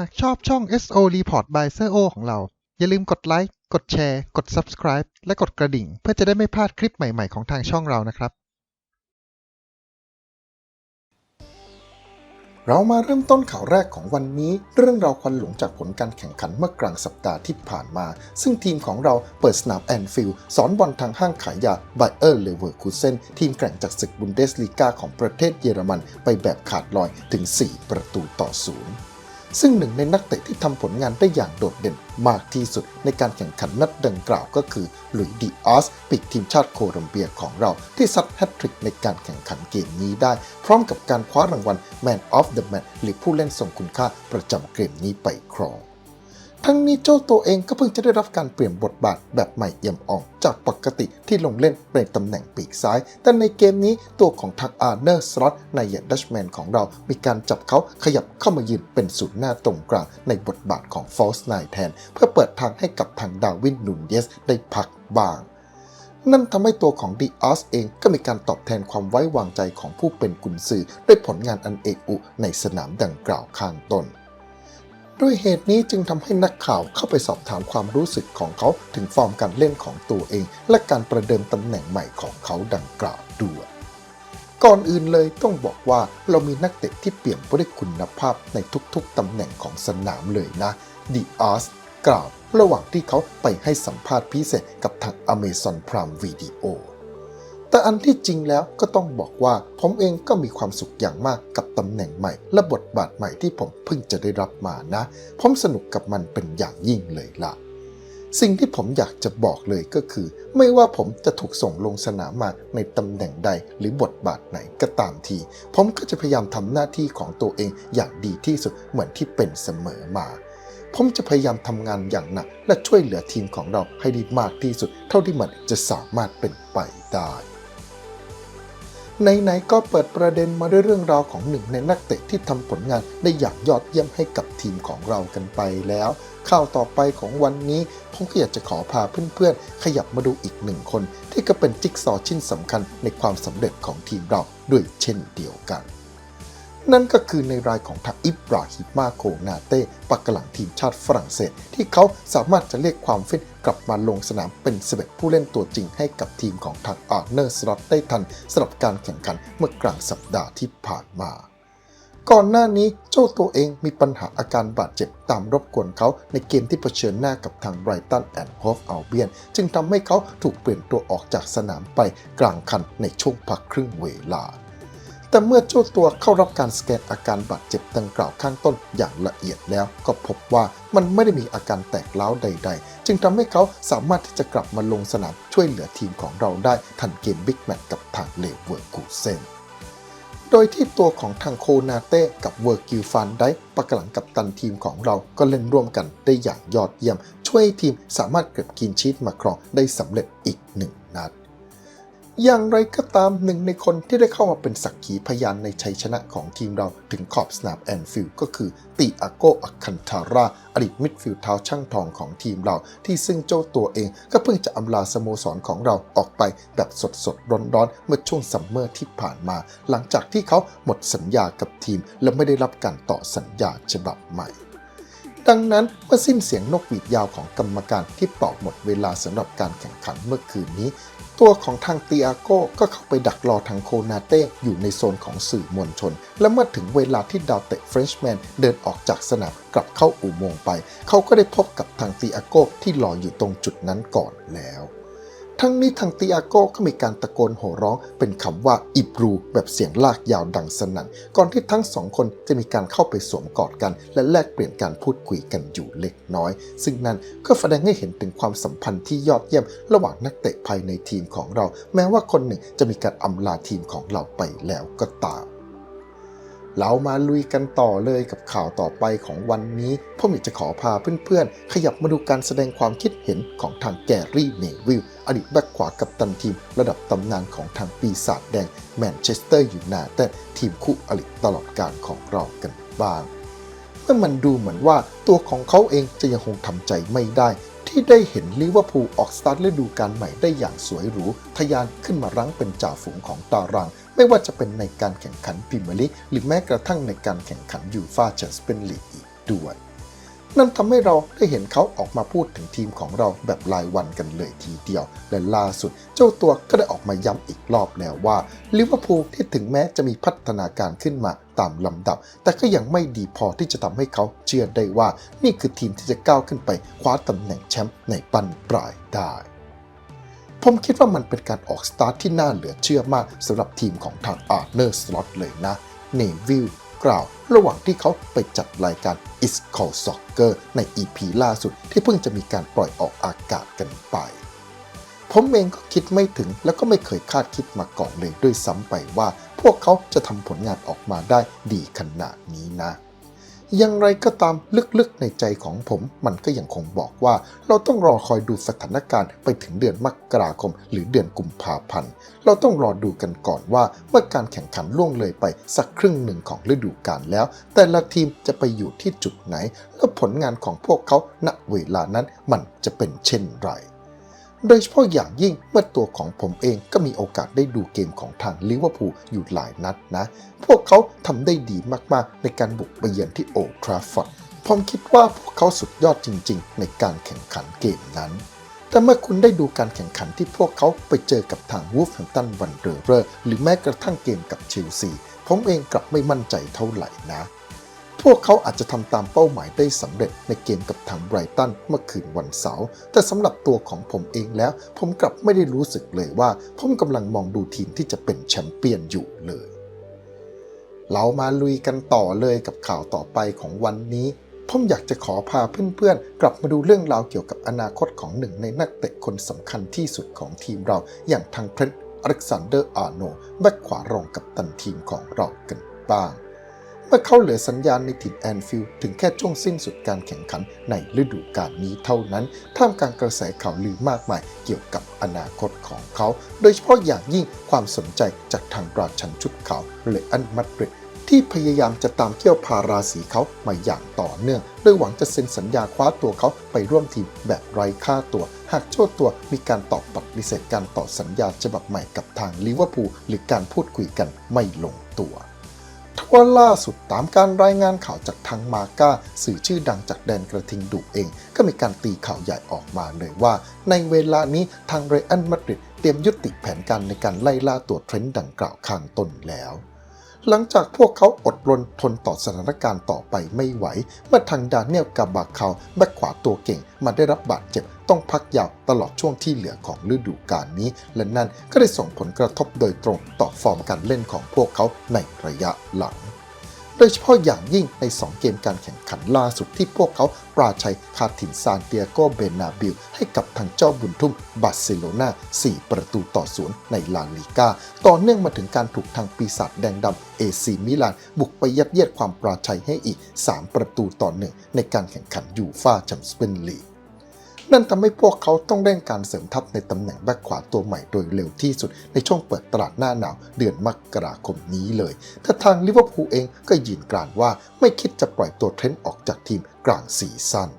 หากชอบช่อง SO Report by s e o ของเรา อย่าลืมกดไลค์ กดแชร์ กด Subscribe และกดกระดิ่ง เพื่อจะได้ไม่พลาดคลิปใหม่ ๆ ของทางช่องเรานะครับ เรามาเริ่มต้นข่าวแรกของวันนี้ เรื่องราวควันหลงจากผลการแข่งขันเมื่อกลางสัปดาห์ที่ผ่านมา ซึ่งทีมของเราเปิดสนามแอนฟิลด์สอนบอลทางห้างขายยาไบเออร์เลเวอร์คูเซนทีมแข่งจากศึกบุนเดสลีกาของประเทศเยอรมันไปแบบขาดลอยถึง 4 ประตูต่อศูนย์ ซึ่งหนึ่งในนักเตะที่ทำผลงานได้อย่างโดดเด่นมากที่สุดในการแข่งขันนัดดังกล่าวก็คือหลุยส์ดิออสปีกทีมชาติโคลอมเบียของเราที่ซัดแฮตทริกในการแข่งขันเกมนี้ได้ พร้อมกับการคว้ารางวัล Man of the Match หรือผู้เล่นทรงคุณค่าประจำเกมนี้ไปครอง ทั้งนี้เจ้าตัวเองก็เพิ่งจะได้รับการเปลี่ยนบทบาทแบบใหม่เอี่ยมอ่อง จากปกติที่ลงเล่นในตำแหน่งปีกซ้าย แต่ในเกมนี้ตัวของทักอาร์เนอร์สล็อตในเยันดัชแมนของเรา มีการจับเขาขยับเข้ามายืนเป็นศูนย์หน้าตรงกลางในบทบาทของฟอสไนแทน เพื่อเปิดทางให้กับทางดาวินนูนเยสได้พักบ้างนั่นทำให้ตัวของดีออสเองก็มีการตอบแทนความไว้วางใจของผู้เป็นกุนซือด้วยผลงานอันเอกอุในสนามดังกล่าวข้างต้น ด้วยเหตุนี้จึงทำให้นักข่าวเข้าไปสอบถามความรู้สึกของเขาถึงฟอร์มการเล่นของตัวเอง และการประเดิมตำแหน่งใหม่ของเขาดังกล่าวด้วยก่อนอื่นเลยต้องบอกว่าเรามีนักเตะที่เปี่ยมไปด้วยคุณภาพในทุกๆตำแหน่งของสนามเลยนะดีออสกล่าว ระหว่างที่เขาไปให้สัมภาษณ์พิเศษกับทาง Amazon Prime Video แต่อันที่จริงแล้วก็ต้องบอกว่า ผมเองก็มีความสุขอย่างมากกับตำแหน่งใหม่ และบทบาทใหม่ที่ผมเพิ่งจะได้รับมานะ ผมสนุกกับมันเป็นอย่างยิ่งเลยล่ะสิ่งที่ผมอยากจะบอกเลยก็คือ ไม่ว่าผมจะถูกส่งลงสนามมาในตำแหน่งใดหรือบทบาทไหนก็ตามที ผมก็จะพยายามทำหน้าที่ของตัวเองอย่างดีที่สุดเหมือนที่เป็นเสมอมา ผมจะพยายามทำงานอย่างหนัก และช่วยเหลือทีมของเราให้ดีมากที่สุด เท่าที่มันจะสามารถเป็นไปได้ ไหนๆก็เปิดประเด็นมาด้วยเรื่องราวของหนึ่งในนักเตะที่ทำผลงานได้อย่างยอดเยี่ยมให้กับทีมของเรากันไปแล้ว ข่าวต่อไปของวันนี้ผมก็อยากจะขอพาเพื่อนๆ ขยับมาดูอีกหนึ่งคน ที่ก็เป็นจิ๊กซอชิ้นสำคัญในความสำเร็จของทีมเราด้วยเช่นเดียวกัน นั่นก็คือในรายของทางอิบราฮิมาโคนาเต้ปักหลังทีมชาติฝรั่งเศส ที่เขาสามารถจะเรียกความฟิต กลับมาลงสนามเป็น 11 ผู้เล่นตัวจริงให้กับทีมของทางอาร์เนอร์สล็อตได้ทันสำหรับการแข่งขันเมื่อกลางสัปดาห์ที่ผ่านมา ก่อนหน้านี้เจ้าตัวเองมีปัญหาอาการบาดเจ็บตามรบกวนเขาในเกมที่เผชิญหน้ากับทางไบรตันแอนด์โฮฟอัลเบียนจึงทำให้เขาถูกเปลี่ยนตัวออกจากสนามไปกลางคันในช่วงพักครึ่งเวลา แต่เมื่อเจ้าตัวเข้ารับการสแกนอาการบาดเจ็บดังกล่าวข้างต้นอย่างละเอียดแล้ว ก็พบว่ามันไม่ได้มีอาการแตกร้าใด ๆ จึงทำให้เขาสามารถที่จะกลับมาลงสนามช่วยเหลือทีมของเราได้ทันเกมบิ๊กแมตช์กับทางเลเวอร์คูเซนโดยที่ตัวของทางโคนาเต้กับเวอร์กิลฟันได้ประกหลังกับตันทีมของเราก็เล่นร่วมกันได้อย่างยอดเยี่ยม ช่วยให้ทีมสามารถเก็บกินชีตมาครองได้สำเร็จอีกหนึ่ง อย่างไรก็ตามหนึ่งในคนที่ได้เข้ามาเป็นสักขีพยานในชัยชนะของทีมเราถึงขอบสนามแอนฟิลด์ก็คือติอาโกอัคคันทาราอดีตมิดฟิลด์เท้าช่างทองของทีมเรา ที่ซึ่งเจ้าตัวเองก็เพิ่งจะอำลาสโมสรของเราออกไปแบบสดสดๆร้อนเมื่อช่วงซัมเมอร์ที่ผ่านมา หลังจากที่เขาหมดสัญญากับทีม และไม่ได้รับการต่อสัญญาฉบับใหม่ ดังนั้นเมื่อสิ้นเสียงนกหวีดยาวของกรรมการที่เป่าหมดเวลาสำหรับการแข่งขันเมื่อคืนนี้ ตัวของทางติอาโก้ก็เข้าไปดักรอทางโคนาเต้อยู่ในโซนของสื่อมวลชน และเมื่อถึงเวลาที่ดาวเตะเฟรนช์แมนเดินออกจากสนามกลับเข้าอุโมงค์ไป เขาก็ได้พบกับทางติอาโก้ที่รออยู่ตรงจุดนั้นก่อนแล้ว ทั้งนี้ทางติอาโก้ก็มีการตะโกนโห่ร้องเป็นคำว่าอิบรูแบบเสียงลากยาวดังสนั่น ก่อนที่ทั้งสองคนจะมีการเข้าไปสวมกอดกัน และแลกเปลี่ยนการพูดคุยกันอยู่เล็กน้อย ซึ่งนั่นก็แสดงให้เห็นถึงความสัมพันธ์ที่ยอดเยี่ยม ระหว่างนักเตะภายในทีมของเรา แม้ว่าคนหนึ่งจะมีการอำลาทีมของเราไปแล้วก็ตาม เรามาลุยกันต่อเลยกับข่าวต่อไปของวันนี้ผมอยากจะขอพาเพื่อนๆ ขยับมาดูการแสดงความคิดเห็นของทางแกรี่เนวิลอดีตแบ็คขวากับตันทีม ระดับตำนานของทางปีศาจแดงแมนเชสเตอร์ยูไนเต็ดทีมคู่อริตลอดการของเรากันบ้างเมื่อมันดูเหมือนว่าตัวของเขาเองจะยังคงทำใจไม่ได้ที่ได้เห็นลิเวอร์พูลออกสตาร์ทฤดูกาลใหม่ได้อย่างสวยหรู ทะยานขึ้นมารั้งเป็นจ่าฝูงของตาราง ไม่ว่าจะเป็นในการแข่งขันพรีเมียร์ลีกหรือแม้กระทั่งในการแข่งขันยูฟ่าแชมเปี้ยนลีกอีกด้วย นั่นทำให้เราได้เห็นเขาออกมาพูดถึงทีมของเราแบบรายวันกันเลยทีเดียว และล่าสุด เจ้าตัวก็ได้ออกมาย้ำอีกรอบแล้วว่าลิเวอร์พูลที่ถึงแม้จะมีพัฒนาการขึ้นมาตามลำดับ แต่ก็ยังไม่ดีพอที่จะทำให้เขาเชื่อได้ว่า นี่คือทีมที่จะก้าวขึ้นไปคว้าตำแหน่งแชมป์ในปันปลายได้ ผมคิดว่ามันเป็นการออกสตาร์ทที่น่าเหลือเชื่อมากสำหรับทีมของทางอาร์เนอร์สล็อตเลยนะเนวิลกล่าวระหว่างที่เขาไปจัดรายการ Is Call Soccer ใน EP ล่าสุดที่เพิ่งจะมีการปล่อยออกอากาศกันไป ผมเองก็คิดไม่ถึงแล้วก็ไม่เคยคาดคิดมาก่อนเลยด้วยซ้ำไปว่า พวกเขาจะทำผลงานออกมาได้ดีขนาดนี้นะ อย่างไรก็ตามลึกๆในใจของผม มันก็ยังคงบอกว่า เราต้องรอคอยดูสถานการณ์ไปถึงเดือนมกราคม หรือเดือนกุมภาพันธ์ เราต้องรอดูกันก่อนว่า เมื่อการแข่งขันล่วงเลยไปสักครึ่งหนึ่งของฤดูกาลแล้ว แต่ละทีมจะไปอยู่ที่จุดไหน และผลงานของพวกเขาณเวลานั้นมันจะเป็นเช่นไร โดยเฉพาะอย่างยิ่งเมื่อตัวของผมเองก็มีโอกาสได้ดูเกมของทางลิเวอร์พูลอยู่หลายนัดนะ พวกเขาทำได้ดีมากๆ ในการบุกไปเยือนที่โอทราฟฟอร์ดผมคิดว่าพวกเขาสุดยอดจริง ๆ ในการแข่งขันเกมนั้น แต่เมื่อคุณได้ดูการแข่งขันที่พวกเขาไปเจอกับทางวูฟแฮมตันวันเดอร์หรือแม้กระทั่งเกมกับเชลซี ผมเองกลับไม่มั่นใจเท่าไหร่นะ พวกเขาอาจจะทำตามเป้าหมายได้สำเร็จในเกมกับทางไบรตันเมื่อคืนวันเสาร์ แต่สำหรับตัวของผมเองแล้ว ผมกลับไม่ได้รู้สึกเลยว่า ผมกำลังมองดูทีมที่จะเป็นแชมเปี้ยนอยู่เลย เรามาลุยกันต่อเลยกับข่าวต่อไปของวันนี้ผมอยากจะขอพาเพื่อนๆ กลับมาดูเรื่องราวเกี่ยวกับอนาคตของหนึ่งในนักเตะคนสำคัญที่สุดของทีมเรา อย่างทางเทรนอเล็กซานเดอร์อาร์โนแบ็คขวารองกับตันทีมของเรากันบ้าง เมื่อเขาเหลือสัญญาณในถิ่นแอนฟิลด์ถึงแค่ช่วงสิ้นสุดการแข่งขันในฤดูกาลนี้เท่านั้น ท่ามกลางกระแสข่าวลือมากมายเกี่ยวกับอนาคตของเขา โดยเฉพาะอย่างยิ่งความสนใจจากทางราชันชุดขาวเลอันมาดริดที่พยายามจะตามเกี่ยวพาราสีเขามาอย่างต่อเนื่องโดยหวังจะเซ็นสัญญาคว้าตัวเขาไปร่วมทีมแบบไร้ค่าตัว หากเจ้าตัวมีการตอบปฏิเสธการต่อสัญญาฉบับใหม่กับทางลิเวอร์พูลหรือการพูดคุยกันไม่ลงตัว ว่าล่าสุดตามการรายงานข่าวจากทางมาก้าสื่อชื่อดังจากแดนกระทิงดุเอง ก็มีการตีข่าวใหญ่ออกมาเลยว่า ในเวลานี้ทางเรอันมาดริดเตรียมยุติแผนการในการไล่ล่าตัวเทรนด์ดังกล่าวข้างต้นแล้ว หลังจากพวกเขาอดรนทนต่อสถานการณ์ต่อไปไม่ไหว เมื่อทางดาเนียลกาบาคาวแบ็คขวาตัวเก่งมาได้รับบาดเจ็บต้องพักยาวตลอดช่วงที่เหลือของฤดูกาลนี้ และนั่นก็ได้ส่งผลกระทบโดยตรงต่อฟอร์มการเล่นของพวกเขาในระยะหลัง โดยเฉพาะอย่างยิ่งใน 2 เกมการแข่งขันล่าสุดที่พวกเขาปราชัยคาถิ่นซานเตียโกเบนาบิล ให้กับทางเจ้าบุญทุ่มบาร์เซโลนา4 ประตูต่อศูนย์ในลาลิกาต่อเนื่องมาถึงการถูกทางปีศาจแดงดำเอซีมิลาน บุกไปยัดเยียดความปราชัยให้อีก 3 ประตูต่อหนึ่งในการแข่งขันยูฟ่าแชมเปี้ยนลีก นั่นทำให้พวกเขาต้องเร่งการเสริมทัพในตำแหน่งแบ็คขวาตัวใหม่โดยเร็วที่สุดในช่วงเปิดตลาดหน้าหนาวเดือนมกราคมนี้เลยแต่ทางลิเวอร์พูลเองก็ยืนกรานว่าไม่คิดจะปล่อยตัวเทรนต์ออกจากทีมกลางซีซั่น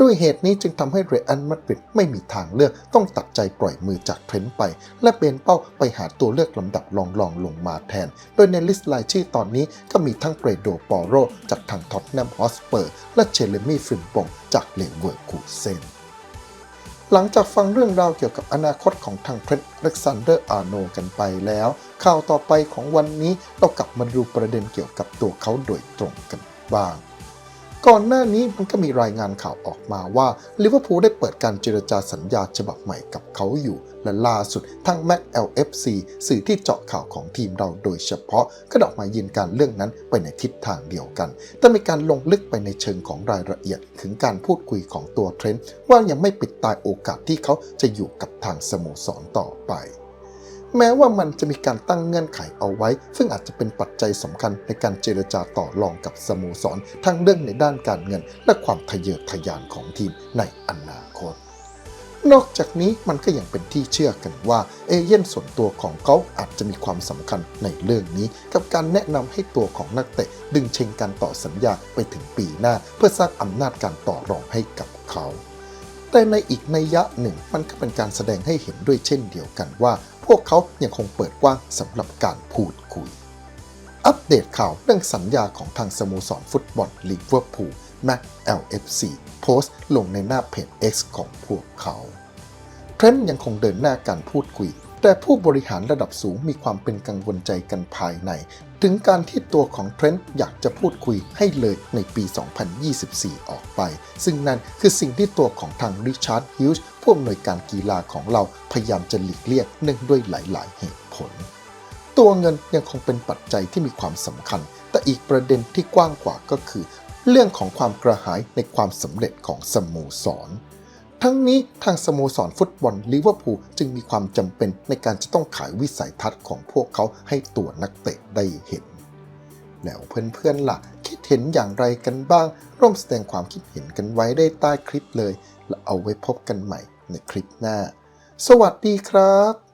ด้วยเหตุนี้จึงทำให้เรอัลมาดริดไม่มีทางเลือกต้องตัดใจปล่อยมือจากเทรนต์ไป และเบนเป้าไปหาตัวเลือกลำดับรองๆลงมาแทน โดยในลิสต์รายชื่อตอนนี้ก็มีทั้งเปรโดปอโรจากทางท็อตแนมฮอสเปอร์ และเชเลมี่ฟิมปงจากเลเวอร์คูเซน หลังจากฟังเรื่องราวเกี่ยวกับอนาคตของทางเทรนต์เล็กซานเดอร์อาร์โนกันไปแล้ว ข่าวต่อไปของวันนี้เรากลับมาดูประเด็นเกี่ยวกับตัวเขาโดยตรงกันบ้าง ก่อนหน้านี้มันก็มีรายงานข่าวออกมาว่าลิเวอร์พูลได้เปิดการเจรจาสัญญาฉบับใหม่กับเขาอยู่ และล่าสุดทาง Mac LFC สื่อที่เจาะข่าวของทีมเราโดยเฉพาะ ก็ออกมายืนการเรื่องนั้นไปในทิศทางเดียวกัน แต่มีการลงลึกไปในเชิงของรายละเอียดถึงการพูดคุยของตัวเทรนต์ว่ายังไม่ปิดตายโอกาสที่เขาจะอยู่กับทางสโมสรต่อไป แม้ว่ามันจะมีการตั้งเงื่อนไขเอาไว้ ซึ่งอาจจะเป็นปัจจัยสำคัญในการเจรจาต่อรองกับสโมสรทั้งเรื่องในด้านการเงิน และความทะเยอทะยานของทีมในอนาคตนอกจากนี้มันก็ยังเป็นที่เชื่อกันว่า เอเย่นส่วนตัวของเขาอาจจะมีความสำคัญในเรื่องนี้ กับการแนะนำให้ตัวของนักเตะ ดึงเชงการต่อสัญญาไปถึงปีหน้า เพื่อสร้างอำนาจการต่อรองให้กับเขา แต่ในอีกนัยยะหนึ่งมันก็เป็นการแสดงให้เห็นด้วยเช่นเดียวกันว่า พวกเขายังคงเปิดกว้างสำหรับการพูดคุย อัปเดตข่าวเรื่องสัญญาของทางสโมสรฟุตบอลลิเวอร์พูล Mac LFC โพสต์ลงในหน้าเพจ X ของพวกเขาเทรนด์ยังคงเดินหน้าการพูดคุย แต่ผู้บริหารระดับสูงมีความเป็นกังวลใจกันภายใน ถึงการที่ตัวของเทรนด์อยากจะพูดคุยให้เลยในปี 2024 ออกไป ซึ่งนั่นคือสิ่งที่ตัวของทางริชาร์ดฮิลส์ผู้อำนวยการกีฬาของเราพยายามจะหลีกเลี่ยงเนื่องด้วยหลาย ๆ เหตุผล ตัวเงินยังคงเป็นปัจจัยที่มีความสำคัญ แต่อีกประเด็นที่กว้างกว่าก็คือ เรื่องของความกระหายในความสำเร็จของสโมสร ทั้งนี้ทางสโมสรฟุตบอลลิเวอร์พูลจึงมีความจำเป็นในการจะต้องขายวิสัยทัศน์ของพวกเขาให้ตัวนักเตะได้เห็น แล้วเพื่อนๆล่ะ คิดเห็นอย่างไรกันบ้าง ร่วมแสดงความคิดเห็นกันไว้ได้ใต้คลิปเลย แล้วเอาไว้พบกันใหม่ในคลิปหน้า สวัสดีครับ